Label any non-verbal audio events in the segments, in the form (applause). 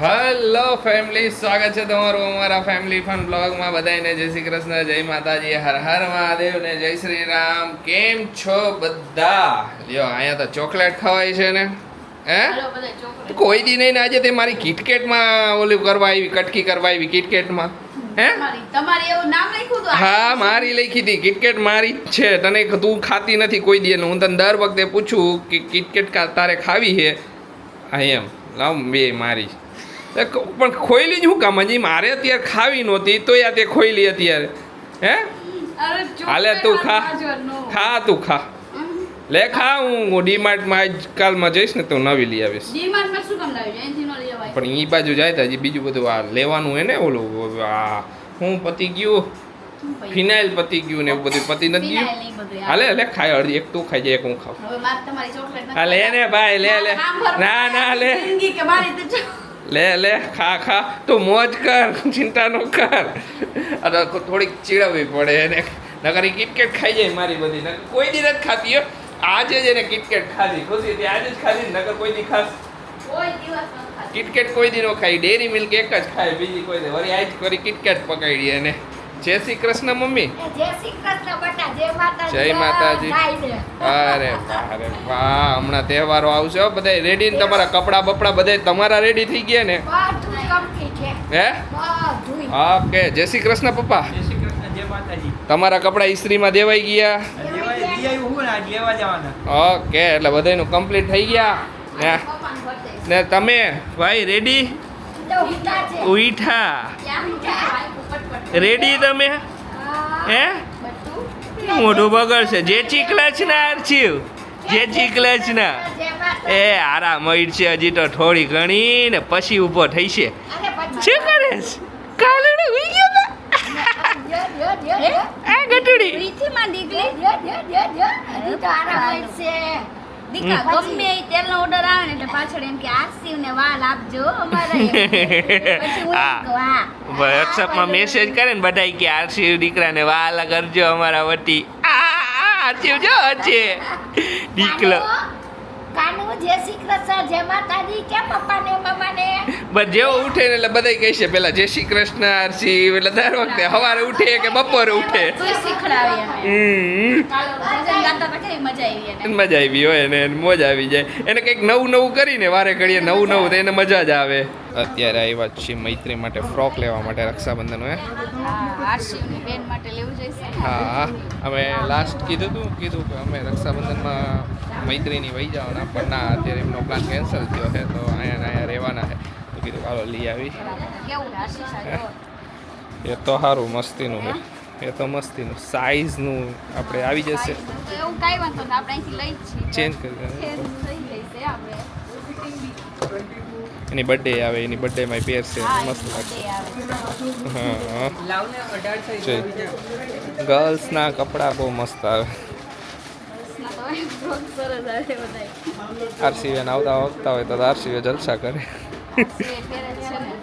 Hello family સ્વાગત છે તમારું અમારા ફેમિલી ફન બ્લોગમાં બધાને જય શ્રી કૃષ્ણ જય માતાજી હર હર મહાદેવ ને જય શ્રી રામ. કેમ છો બધા? લ્યો અહીંયા તો ચોકલેટ ખવાય છે ને. હે? કોઈ દી નહીં આજે તે મારી કિટકેટમાં ઓલું કરવા આવી કટકી કરવા આવી કિટકેટમાં હે? તમારી તમારી એવું નામ લખ્યું હતું હા મારી લખી હતી. કિટકેટ મારી જ છે. તને તું ખાતી નથી કોઈ દી. હું તને દર વખતે પૂછું કે કિટકેટ તારે ખાવી છે? આ એમ. લાવ બે મારી. પણ ખોઈલી જ હું કામ? હજી મારે અત્યારે ખાવી નહોતી તો યા તે ખોઈલી અત્યારે. હે? હાલે તું ખા. ખા તું ખા. લે ખા હું ડીમાર્ટમાં આજકાલમાં જઈશ ને તો નવી લઈ આવીશ. શું. પણ એ બાજુ જાય તો હજી બીજું બધું આ લેવાનું હે ને ઓલું આ હું પતી ગયું? ફિનાઇલ પતી ગયું ને એવું બધું પતી નથી ગયું? યાર. હાલે લે ખાય અડધી એક તું ખાઈ જાય એક હું ખાઉં. હા લે ને ભાઈ લે લે. ના ના લે. લે લે ખા ખા. તું મોજ કર ચિંતા નો કર અરે થોડીક ચીડવવી પડે એને. નકર કિટકેટ ખાઈ જાય મારી બધી. નકર કોઈ દી નથી ખાતી હો. આજે જ એને કિટકેટ ખાધી. ખુશી આજે જ ખાધી નગર નકર કોઈ દી ખાસ. કિટકેટ કોઈ દી નો ખાઈ. ડેરી મિલ્ક એક જ ખાય બીજી કોઈ દે. વળી આજ કરી કિટકેટ પકડી એને. જય શ્રી કૃષ્ણ મમ્મી. જય શ્રી કૃષ્ણ બેટા જય માતાજી. જય માતાજી. અરે અરે વાહ હમણાં તહેવારો આવશે હો બધા રેડી ને તમારા કપડા બપડા બધા તમારા રેડી થઈ ગયા ને? હે? ઓકે જય શ્રી કૃષ્ણ પપ્પા. જય શ્રી કૃષ્ણ જય માતાજી. તમારા કપડા ઇસ્ત્રીમાં દેવાઈ ગયા? લેવા લઈ આવ્યું હું ને આજ લેવા જવાના. ઓકે એટલે બધાનું કમ્પ્લીટ થઈ ગયા. ને? ને તમે ભાઈ રેડી ઉઠા રેડી તમે? હે. મોઢું બગડશે. જે ચીકલા છે ને અરછ્યું જે ચીકલે છે ને. એ આરામ છે હજી તો થોડી ઘણી ને પછી ઊભો થઈ છે. શું કરે છે? કાલે ઉઈ ગયો યો, યો, યો, યો. આ ગટડી પ્રીતિમાં દીકરી યો, યો, યો, યો. હજી તો આરામ છે. દીકા ગમે તેલનો ઓર્ડર આવે ને એટલે પાછળ એમ કે આરસી ને વાલ આપજો અમારે. (laughs) પછી હા. વોટ્સઅપમાં મેસેજ કરે ને બધા કે આરસી દીકરાને વાલા કરજો અમારા વતી. આ આ આરસી જો છે. દીકલો કાનુ? જય શ્રી કૃષ્ણ જય માતાજી કે પપ્પાને મમ્માને બસ જેવો ઉઠે ને એટલે બધા કહે છે પેલા જય શ્રી કૃષ્ણ આરસી એટલે દર વખતે સવારે ઉઠે કે બપોરે ઉઠે. મજા આવી એને. મજા આવી હોય ને મોજ આવી જાય. એને કંઈક નવું નવું કરીને વારે ઘડીએ નવું નવું તો એને મજા જ આવે. અત્યારે આવ્યા છીએ મૈત્રી માટે ફ્રોક લેવા માટે રક્ષાબંધન હે? હા આરસીની બેન માટે લેવું જોઈશે. ને? હા અમે લાસ્ટ કીધું હતું કીધું કે અમે રક્ષાબંધનમાં મૈત્રીની વહી જવાના પણ ના અત્યારે એમનો પ્લાન કેન્સલ થયો છે તો અહીંયા ને અહીંયા રહેવાના છે. તો કીધું ચાલો લઈ આવી એ તો સારું મસ્તીનું છે. એ તો મસ્તીનું. સાઈઝનું આપણે આવી જશે. એવું કાંઈ વાંધો નહીં આપણે અહીંથી લઈ જ ચેન્જ કરી એની બર્થડે આવે એની બર્થડેમાં પહેરશે. હા મસ્ત લાગશે. ગર્લ્સના કપડાં બહુ મસ્ત આવે. ના તો એ vlog સરસ આવે બધાય આરસીવેન આવતા આવતા હોય તો આરસીવે જલસા કરે.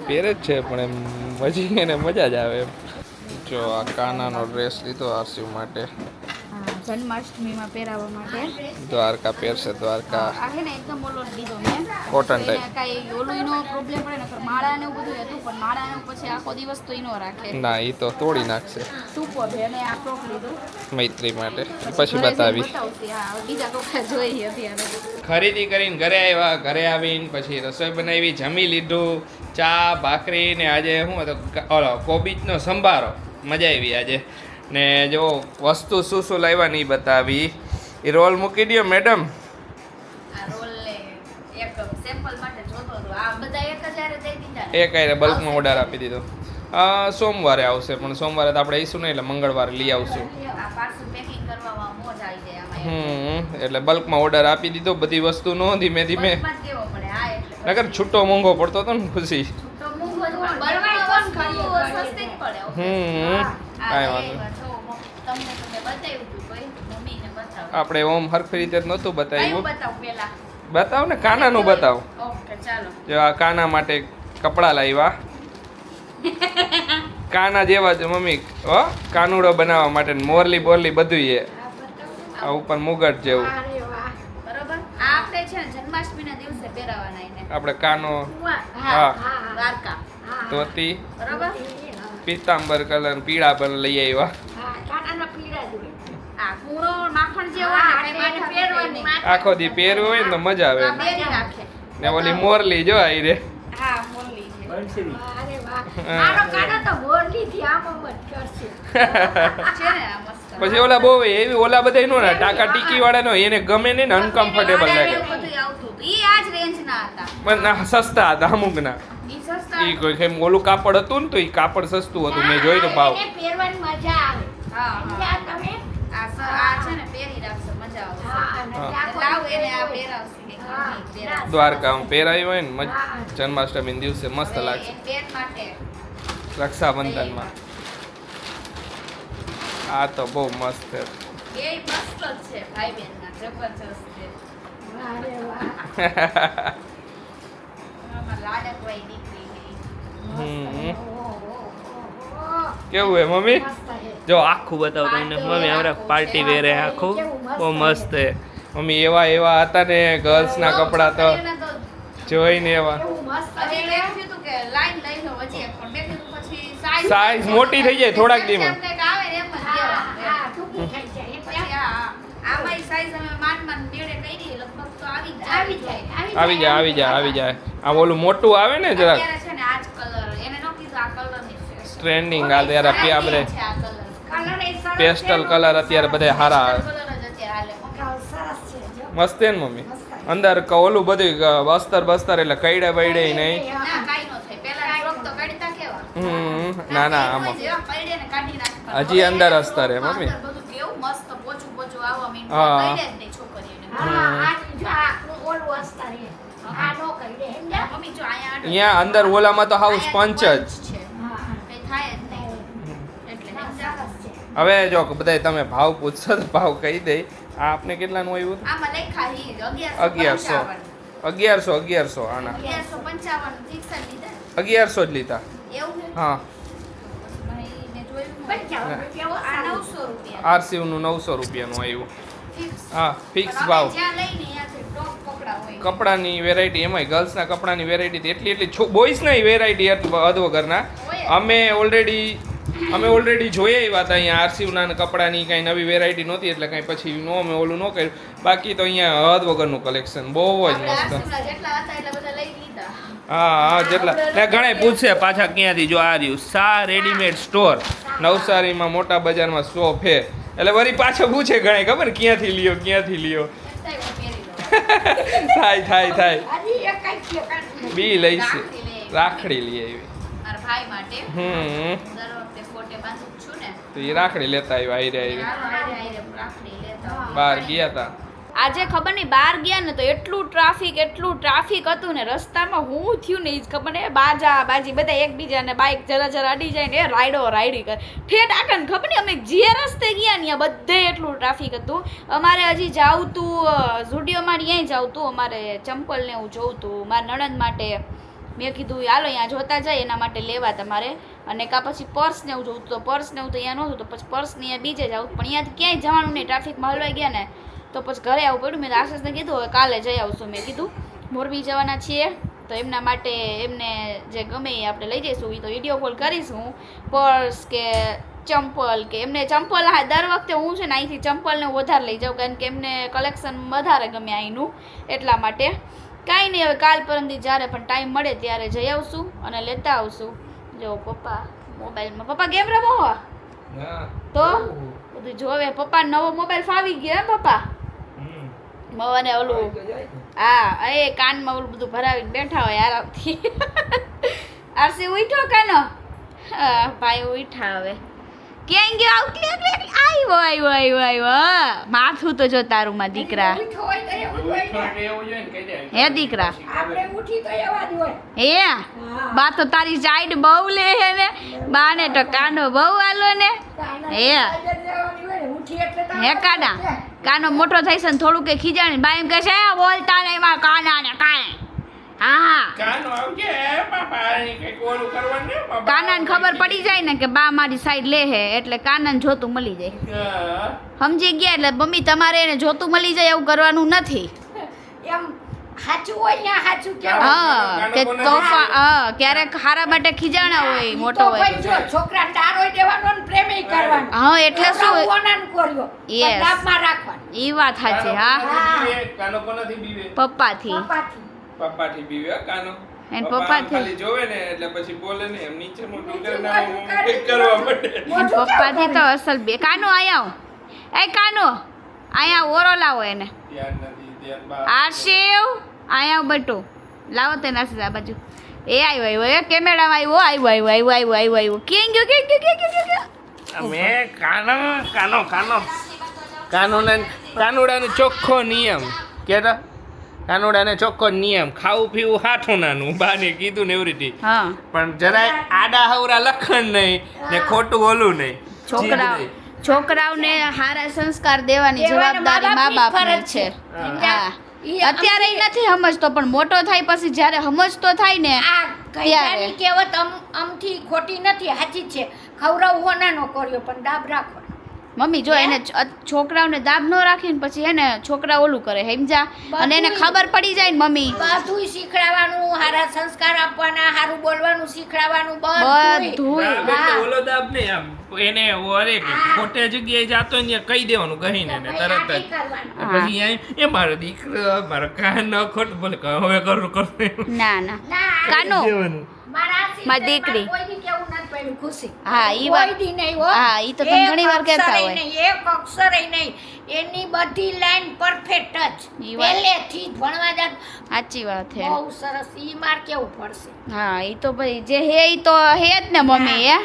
પહેરે જ છે પણ એમ મજી એને મજા જ આવે એમ. જો આ કાનાનો ડ્રેસ લીધો આરસીવ માટે. જન્માષ્ટમીમાં પહેરાવવા માટે. દ્વારકા પહેરશે દ્વારકા. આ છે ને એકદમ ઓલો લીધો મેં. Cotton type. કાંઈ ઓલું એનો પ્રોબ્લેમ પડે ને માળા ને એવું બધું હતું પણ માળા ને પછી આખો દિવસ તો એનો રાખે. ના એ તો તોડી નાખશે. સૂપો છે અને આ ફ્રોક લીધું. મૈત્રી માટે. પછી બતાવી બીજા કપડા જોઈએ અત્યારે. ખરીદી કરીને ઘરે આવ્યા ઘરે આવીને પછી રસોઈ બનાવી જમી લીધું ચા ભાખરી ને આજે શું હતો ઓલો કોબીજનો સંભારો. મજા આવી આજે. ને જો વસ્તુ શું શું લાવવાની બતાવી. એ રોલ મૂકી દો મેડમ આ રોલ ને એક સેમ્પલ માટે જોતો હતો આ બધા એક જ હારે દઈ દીધા ને? એ કાંઈ બલ્કમાં ઓર્ડર આપી દીધો. આ સોમવારે આવશે પણ સોમવારે તો આપણે આવીશું નહીં એટલે મંગળવારે લઈ આવશું. આ પાર્સલ પેકિંગ કરવામાં મોજ આવી જાય આમાં હમ એટલે બલ્કમાં ઓર્ડર આપી દીધો બધી વસ્તુનો ધીમે ધીમે. બલ્કમાં જ દેવો પડે હા એટલે નગર છૂટો મોંઘો પડતો હતો ને ખુશી તો મોંઘો જ પણ બલ્કમાં વસ્તુ સસ્તી જ પડે ઓકે. હમ કાંઈ વાંધો આપણે ઓમ હરખી રીતે જ નહોતું બતાવ્યું. બતાવું બતાવ ને કાનાનું બતાવ. જો આ કાના માટે કપડાં લાવ્યા. (laughs) કાના જેવા જ મમ્મી હો કાનુડો બનાવવા માટે મોરલી બોરલી બધું એ. આ ઉપર મુગટ જેવું. આપણે છે ને જન્માષ્ટમીના દિવસે પહેરાવાના એને. આપણે કાનો હા ધોતી. પીતાંબર કલર પીળા પણ લઈ આવ્યા. આખો દી પહેરવું હોય ને તો મજા આવે. ને ઓલી મોરલી જો આઈ રે. હા મોરલી છે. અરે વાહ. હા. મારો તો મોરલીથી આમ આમ જ કરશે. (laughs) છે ને આ મસ્ત. પછી ઓલા બહુ એવી ઓલા બધા નો ને ટાકા ટીકી વાળા નો એને ગમે ને અનકમ્ફર્ટેબલ લાગે. પણ ના, સસ્તા હતા અમુક ના ઈ સસ્તા કોઈ કેમ ઓલું કાપડ હતું ને તો ઈ કાપડ સસ્તું હતું. મેં જોયું તો ભાવ. મજા આવે. હા પહેરાયું હોય ને જન્માષ્ટમી દિવસે મસ્ત લાગશે. રક્ષાબંધનમાં. આ તો બહુ મસ્ત છે. કેવું હે મમ્મી? જો આખું બતાવો તમને મમ્મી હમણાં પાર્ટી વેરે આખું. બહુ મસ્ત હે. મમ્મી એવા એવા હતા ને ગર્લ્સના કપડાં તો જોઈને એવા. Size મોટી થઈ જાય થોડાક દીમાં. આવે જાય. આવી જાય આવી જાય આવી જાય આવી આ ઓલું મોટું આવે ને જરાક. ટ્રેન્ડિંગ આ ત્યારે આપણે પેસ્ટલ કલર અત્યારે બધા હારા આવે Colour જ અત્યારે હાલે. કલર સરસ છે જો. મસ્ત ને મમ્મી? અંદર ઓલું બધું અ, અસ્તર બસ્તર એટલે કઈડે બઈડે નહીં. ના, કાંઈ ન થાય. પહેલા ફ્રોક તો કાઢતા કેવા? હમ ના ના આમાં. હજી અંદર એને અસ્તર હે, મમ્મી. હા. અહીંયા અંદર ઓલામાં તો હાઉસ પંચ જ. હવે જો બધા તમે ભાવ પૂછશો તો ભાવ કહી દઈ આ આપને કેટલાનું આવ્યું હતું આમાં લખ્યા હી જ, 1100. 1155. અગિયારસો અગિયારસો આના 1155 fix જ લીધા. અગિયારસો જ લીધા હા મને ઈ મેં જોયું નહોતું. પંચાવન રૂપિયા આ ઓછા. 900 રૂપિયા. આરસીયુનું નવસો રૂપિયાનું આવ્યું હા ફિક્સ ભાવ. કપડાની વેરાયટી એમાંય ગર્લ્સના કપડાની વેરાયટી એટલી એટલી બોಯ್સના વેરાયટી અધ વગરના. અમે ઓલરેડી અમે ઓલરેડી જોઈ આવ્યા હતા અહીંયા આરસીયુના કપડાની કાંઈ નવી વેરાયટી નહોતી એટલે કાંઈ પછી નો અમે ઓલું ન કર્યું. બાકી તો અહીંયા હદ વગરનું કલેક્શન બહુ જ મસ્ત. હા હા જેટલા. ત્યાં ઘણા પૂછશે પાછા ક્યાંથી જો આ રહ્યું. સા રેડીમેડ સ્ટોર નવસારીમાં મોટા બજારમાં શો છે એટલે વરી પાછો પૂછે ઘણા ખબર? ક્યાંથી લ્યો ક્યાંથી લ્યો? (laughs) થાય. થાય થાય. બી લઈશ. રાખડી લઈ આવી. હમ દર વખતે ફોટે બાંધું જ છું ને તો એ રાખડી લેતા આવ્યા આયરે આયરે. બહાર ગયા હતા આજે ખબર નહીં બહાર ગયા ને તો એટલું ટ્રાફિક એટલું ટ્રાફિક હતું ને રસ્તામાં હું થયું ને એ જ ખબર ને બાજા, બાજી બધા એકબીજાને બાઇક જરા જરા અડી જાય ને એ રાયડો, રાયડી કરે. ઠેઠ આગળ ખબર નહીં અમે જે રસ્તે ગયા ને બધે એટલું ટ્રાફિક હતું. અમારે હજી જાવું તું ઝુડિયોમાં ક્યાંય જાવું અમારે ચંપલ ને એવું જોવું તું મારા નણંદ માટે. મેં કીધું હાલો, અહીંયા જોતા જાય, એના માટે લેવા તમારે. અને કાં પછી પર્સ ને એવું જોવું તો પર્સ ને એવું તો અહીંયા નહોતું તો પછી પર્સ ને અહીંયા બીજે જાવું પણ અહીંયાથી ક્યાંય જવાનું નહીં ટ્રાફિકમાં હલવાઈ ગયા ને, તો પછી ઘરે આવવું પડ્યું. મેં આશીષને કીધું, હવે કાલે જઈ આવશું. મેં કીધું, મોરબી જવાના છીએ, તો એમના માટે એમને જે ગમે એ આપણે લઈ જઈશું. એ તો વીડિયો કોલ કરીશું. પર્સ કે ચંપલ કે એમને ચંપલ હા દર વખતે હું છે ને અહીંથી ચંપલને વધારે લઈ જાઉં, કારણ કે એમને કલેક્શન વધારે ગમે અહીંનું, એટલા માટે. કાંઈ નહીં હવે કાલ પરમથી જ્યારે પણ ટાઈમ મળે ત્યારે જઈ આવશું અને લેતા આવશું. જો પપ્પા મોબાઈલમાં પપ્પા ગેમ રમો હો? તો? બધું જોવે પપ્પા નવો મોબાઈલ ફાવી ગયો એમ પપ્પા? મને ઓલું હા એ કાનમાં ઓલું બધું ભરાવીને બેઠા હોય આરામથી (laughs) આરસી ઉઠ્યો કાનો? હા, ભાઈ ઉઠા હવે. ક્યાં ગયો આઉટલે આવ્યો આવ્યો આવ્યો આવ્યો હા, માથું તો જો તારું માં દીકરા. ને. હે દીકરા. આપણે ઉઠી તો એવા જ હોય. હે? બા તો તારી સાઈડ બહુ લે હે ને. બાને તો કાનો બહુ આલો ને. કાના હે. ને. હે કાના? કાનો મોટો થઈશ છે ને થોડું કે ખીજાણી બા એમ કહેશે બોલતા નહીં મારા કાના ને કાંઈ. હા. કાનો આવજે પાપા કંઈક ઓલું કરવાનું ને પાપા કાનાને ખબર પડી જાય ને કે બા મારી સાઈડ લે હે એટલે કાનાને જોતું મળી જાય. સમજી ગયા એટલે મમ્મી તમારે એને જોતું મળી જાય એવું કરવાનું નથી. એમ સાચું હોય સાચું હા. કે તોફા હા ક્યારેક હારા માટે ખીજાણા હોય મોટો હોય. છોકરા ડારોય દેવાનો ને પ્રેમેય કરવાનો. હા એટલે શું? ઓનાનું કર્યો ઈ વાત સાચી હા. બીવે. પપ્પાથી. પપ્પાથી. પપ્પાથી બીવે હો કાનો? એને પપ્પા. ખાલી જોવે ને એટલે પછી બોલે ને એમ નીચે મોટું કરીને કરવા માટે. મોઢું પપ્પાથી કેવું તો અસલ બે. કાનો આયા એ કાનો આયા ઓરો લાવો એને. આશિવ આયા બટુ. લાવો તે નાસી આ બાજુ. એ આવ્યો આવ્યો એ કેમેરામાં આવ્યો આવ્યો આવ્યો આવ્યો આવ્યો આવ્યો કેમ ગયો કેમ ગયો કેમ ગયો કેમ ગયો? અમે કાનો કાનો કાનો. કાનોના કાનુડાનો ચોખ્ખો નિયમ. કેતા? કાનુડાને ચોખ્ખો નિયમ ખાવું પીવું હાથું નાનું બાને કીધું ને એવી રીતે. પણ જરાય આડા હવરા લખણ નહીં ને ખોટું ઓલું નહીં. નહીં. છોકરાઓને સારા સંસ્કાર દેવાની જવાબદારી મા મા-બાપની છે. હા. અત્યારે નથી સમજતો પણ મોટો થાય પછી જ્યારે સમજતો થાય ને આ કહેવત અમ અમથી ખોટી નથી સાચી જ છે. ખવડાવવો હોનાનો કર્યો પણ દાબ રાખો. મમ્મી જો એને છોકરાઓને દાબ ન રાખીને પછી એને છોકરા ઓલું કરે હેમજા અને એને ખબર પડી જાય ને મમ્મી. બધું શીખડાવવાનું સારા સંસ્કાર આપવાના સારું બોલવાનું શીખડાવવાનું હા. ઓલો દાબ નહીં આમ એને ઓરે ખોટે જગ્યાએ જાતો ને કહી દેવાનું કહીને ને તરત જ. પછી એ મારો દીકરો મારો કાન ન ખોટું. બોલે હવે કરું કરું. ના ના. કાનો. મારા દીકરી. હા, ઈ વાત- હો. ઈ તો તમે ઘણી વાર કહેતા હોય. નહીં, એક અક્ષરેય નહીં. એની બધી લાઈન પરફેક્ટ જ. ઈ પહેલેથી જ ભણવા જાત. સાચી વાત છે. બહુ સરસ ઈ માર કેવું પડશે? હા એ તો ભાઈ જે હે ઈ તો હે જ ને મમ્મી હે?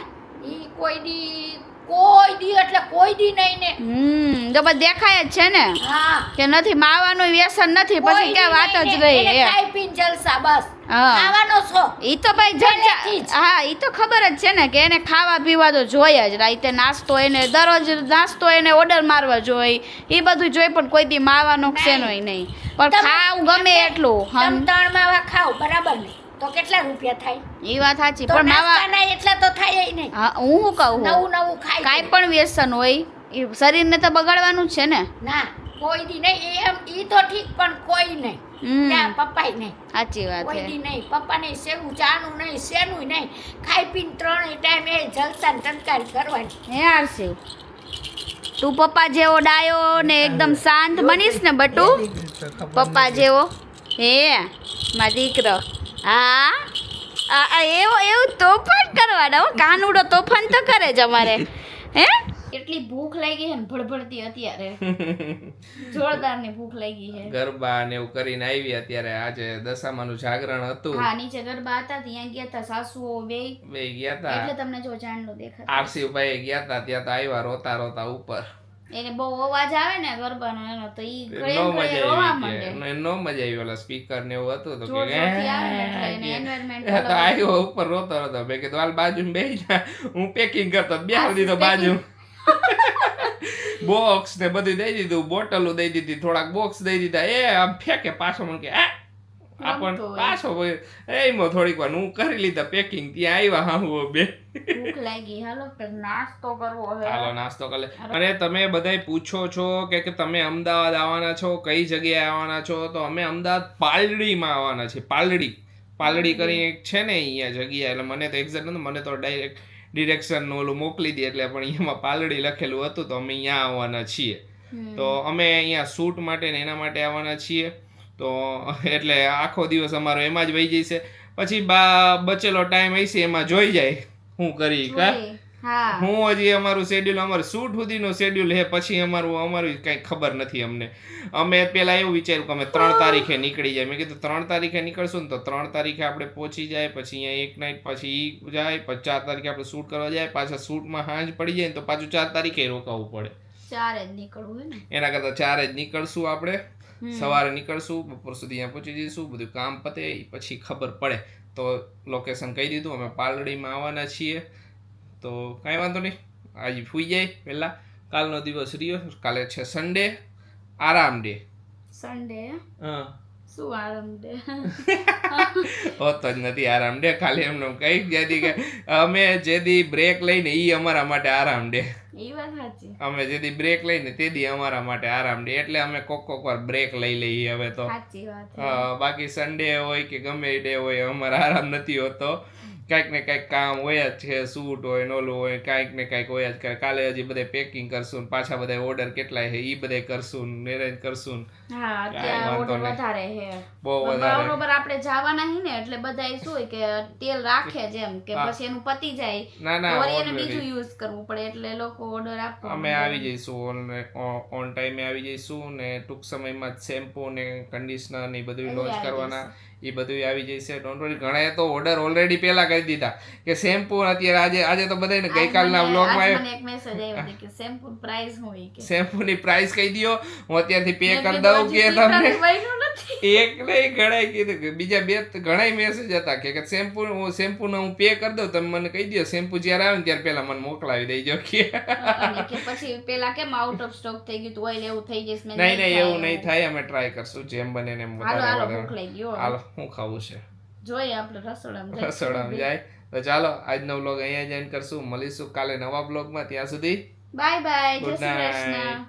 ઈ કોઈ દી કોઈ દી એટલે કોઈ દી નહીં ને. હમ તો બસ દેખાય જ છે ને? હા. કે નથી માવાનું વ્યસન નથી પછી કે વાત જ રહી એ ખાઈ પીન જલસા બસ. ખાવાનો છો ઈ તો ભાઈ જલસા હા ઈ તો ખબર જ છે ને કે એને ખાવા પીવા તો જોઈએ જ. રાતે નાસ્તો એને દરરોજ નાસ્તો એને ઓર્ડર મારવા જોઈએ એ બધું જોઈ પણ કોઈ દી માવાનો શેનોય નહીં. પણ તમે- ખાવું ગમે એટલું તમ હમ. ત્રણ માવા ખાવ બરાબર નહીં તો કેટલા રૂપિયા થાય? એ વાત સાચી પણ માવા એટલા તો થાય નહીં. હા હું શું કહું? નવું નવું ખાય કાંઈ પણ વ્યસન હોય એ શરીરને તો બગાડવાનું છે ને. ના કોઈ દી નહીં. એમ ઈ તો ઠીક પણ કોઈ નહીં. પપ્પાય નહીં. સાચી વાત કોઈ છે. દી નહીં. પપ્પા નહીં સેવું ચાનું નહીં શેનું નહીં. ખાઈ પીને ત્રણેય ટાઈમ એ જલસા ને કરવાની. હે આરસી તું પપ્પા જેવો ડાયો ને એકદમ શાંત બનીશ ને બટુ. પપ્પા જેવો. હે મા દીકરો. હા એવો એવું તોફાન કરવાના હો. કાનુડો તોફાન તો કરે જ અમારે. હે? એટલી ભૂખ લાગી છે ને ભડભડતી અત્યારે. જોરદારની ભૂખ લાગી છે. ગરબા ને એવું કરીને આવી અત્યારે. આજે દશામાનું જાગરણ હતું. હા નીચે ગરબા હતા ત્યાં ગયા હતા સાસુઓ બે. બે ગયા એટલે તમને જો ચાંદલો દેખાય આરસી ભાઈ ગયા હતા ત્યાં તો આવ્યા રોતા રોતા ઉપર. એને બહુ અવાજ આવે ને ગરબાનો એનો તો ઈ નો મજા રોવા માંડે. કે નો મજા આવી ઓલા સ્પીકર ને એવું હતું તો કે એને કે- environment એ (laughs) તો આયો. ઉપર રોતો રોતો મેં કીધું હાલ બાજુ બેહી જા. હું પેકિંગ કરતો. બે આશીષ દીધો બાજુ. બોક્સ (laughs) ને બધું દઈ દીધું બોટલો દઈ દીધી થોડાક બોક્સ દઈ દીધા. એ આમ ફેંકે પાછો મને કે આ આપણ પાછો ભાઈ એમાં થોડીક વાર હું કરી લીધા પેકિંગ ત્યાં આવ્યા હા હું બે ભૂખ લાગી. હાલો નાસ્તો કરવો હવે. હાલો નાસ્તો કરે. અને તમે બધાય પૂછો છો કે કે તમે અમદાવાદ આવવાના છો કઈ જગ્યાએ આવવાના છો? તો અમે અમદાવાદ પાલડીમાં આવવાના છીએ. પાલડી. પાલડી કરી એક છે ને અહીંયા જગ્યા. એટલે મને તો એક્ઝેક્ટ નથી મને તો ડાયરેક્ટ ડિરેક્શન ઓલું મોકલી દે. એટલે પણ એમાં પાલડી લખેલું હતું તો અમે અહીંયા આવવાના છીએ. તો અમે અહીંયા શૂટ માટે ને એના માટે આવવાના છીએ. તો એટલે આખો દિવસ અમારો એમાં જ વહી જશે પછી બા બચેલો ટાઈમ હશે એમાં જોઈ જાય હું કરી કા? હું. હજી અમારું શેડ્યુલ અમારું શૂટ સુધીનું શેડ્યુલ હે પછી અમારું અમારું કંઈ ખબર નથી અમને. અમે પહેલાં એવું વિચાર્યું કે અમે ત્રણ તારીખે નીકળી જાય. મેં કીધું ત્રણ તારીખે નીકળશું ને તો ત્રણ તારીખે આપણે પહોંચી જાય પછી અહીંયા એક નાઇટ પછી ઈ જાય પછી ચાર તારીખે આપણે શૂટ કરવા જાય પાછા શૂટમાં સાંજ પડી જાય ને તો પાછું ચાર તારીખે રોકાવું પડે. ચાર જ નીકળવું એના કરતાં ચારે જ નીકળશું આપણે. સવારે નીકળશું બપોર સુધી અહીંયા પહોંચી જઈશું બધું કામ પતે પછી ખબર પડે. તો લોકેશન કહી દીધું અમે પાલડીમાં આવવાના છીએ. તો કાંઈ વાંધો નહીં આજે ફૂઈ જાય પહેલાં. કાલનો દિવસ રહ્યો કાલે છે સન્ડે આરામ ડે સન્ડે હા. શું આરામ દે? (laughs) હોતો જ નથી આરામ દે ખાલી એમને કઈ જ્યાંથી કે અમે જેદી બ્રેક લઈને ઈ અમારા માટે આરામ દે. ઈ વાત સાચી. અમે જેદી બ્રેક લઈને તેદી અમારા માટે આરામ દે એટલે અમે કોક કોક વાર બ્રેક લઈ લઈએ હવે તો. સાચી વાત બાકી સન્ડે હોય કે ગમે ડે હોય અમારે આરામ નથી હોતો. કાંઈક ને કાંઈક કામ હોય જ છે સૂટ હોય નોલું હોય કાંઈક ને કાંઈક હોય જ કરે કાલે હજી બધે પેકિંગ કરશું ને પાછા બધા ઓર્ડર કેટલાય છે એ બધે કરશું ને એરેન્જ કરશું હા અત્યારે ઓર્ડર વધારે છે. બહુ વધારે. બરોબર આપણે જવાના હી ને એટલે બધા શું હોય કે તેલ રાખે જેમ કે પછી એનું પતી જાય. ના ના વળી એને બીજું યુઝ કરવું પડે એટલે લોકો ઓર્ડર આપવા અમે આવી જઈશું ઓન ટાઈમે આવી જઈશું ને ટૂંક સમયમાં જ શેમ્પુ ને કન્ડિશનર ને બધું લોન્ચ કરવાના. એ બધું આવી જશે. ડોન્ટ વરી ઘણાએ તો ઓર્ડર ઓલરેડી પહેલા કરી દીધા કે શેમ્પુ અત્યારે આજે આજે તો બધાને ગઈકાલના વ્લોગમાં મને એક મેસેજ આવ્યો કે શેમ્પુ પ્રાઇસ હોય કે શેમ્પુ ની પ્રાઇસ કહી દ્યો. હું અત્યારથી પે કરી દઉં કે તમને એક નહીં ઘણાય કીધું કે બીજા બે ઘણાય મેસેજ હતા કે શેમ્પુ હું શેમ્પુ હું પે કરી દઉં તમે મને કહી દો શેમ્પુ જ્યારે આવે ને ત્યારે પહેલા મને મોકલાવી દેજો કે પછી પેલા કેમ આઉટ ઓફ સ્ટોક થઈ ગયું તું? ઓઇલ એવું થઈ જશે નહીં નહીં એવું નહીં થાય. અમે ટ્રાય કરશું જેમ બને એમ વધારે હાલો. શું ખાવું છે? જોઈએ આપણે રસોડામાં. રસોડામાં જાય? તો ચાલો આજનો બ્લોગ અહીંયા જ એન્ડ કરશું. મળીશું કાલે નવા બ્લોગમાં ત્યાં સુધી બાય બાય જય શ્રી કૃષ્ણ.